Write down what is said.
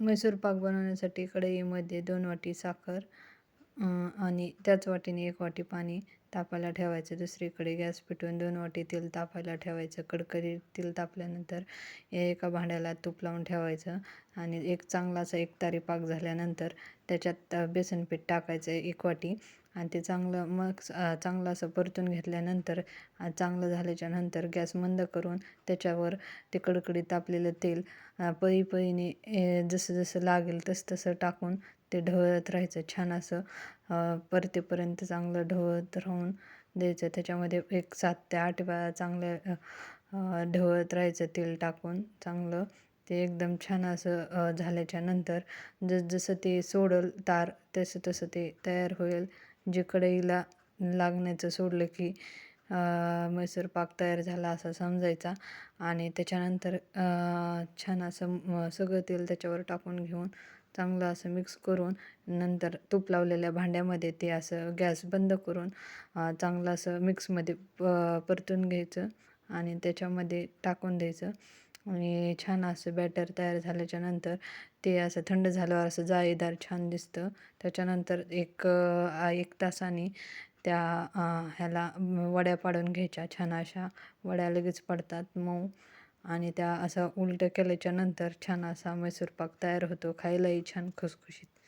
मैसूर पाक बनवण्यासाठी कढईमध्ये दोन वाटी साखर आणि त्याच वाटीने एक वाटी पाणी तापायला ठेवायचं. दुसरीकडे गॅस पेटवून दोन वाटी तेल तापायला ठेवायचं. कडकडीत तेल तापल्यानंतर एका भांड्याला तूप लावून ठेवायचं आणि एक चांगला असा एकतारी पाक झाल्यानंतर त्याच्यात बेसन पीठ टाकायचं एक वाटी आणि ते चांगलं मग चांगलं असं परतून घेतल्यानंतर चांगलं झाल्याच्यानंतर गॅस मंद करून त्याच्यावर ते कडकडीत तापलेलं तेल पळी पळीने जसं जसं लागेल तसं तसं टाकून ते ढवळत राहायचं. छान असं परतेपर्यंत चांगलं ढवळत राहून द्यायचं. त्याच्यामध्ये एक सात ते आठ वेळा चांगलं ढवळत राहायचं तेल टाकून चांगलं. ते एकदम छान असं झाल्याच्यानंतर जसजसं ते सोडल तार तसं तसं ते तयार होईल. जे कढईला लागण्याचं सोडलं की मैसूर पाक तयार झाला असं समजायचा. आणि त्याच्यानंतर छान असं सगळं तेल त्याच्यावर टाकून घेऊन चांगलं असं मिक्स करून नंतर तूप लावलेल्या भांड्यामध्ये ते असं गॅस बंद करून चांगलं असं मिक्समध्ये प परतून घ्यायचं आणि त्याच्यामध्ये टाकून द्यायचं. आणि छान असं बॅटर तयार झाल्याच्यानंतर ते असं थंड झाल्यावर असं जाळीदार छान दिसतं. त्याच्यानंतर एक एक तासाने त्या ह्याला वड्या पाडून घ्यायच्या. छान अशा वड्या लगेच पडतात. मऊ आणि त्या असं उलटं केल्याच्यानंतर छान असा मैसूर पाक तयार होतो. खायलाही छान खुसखुशीत.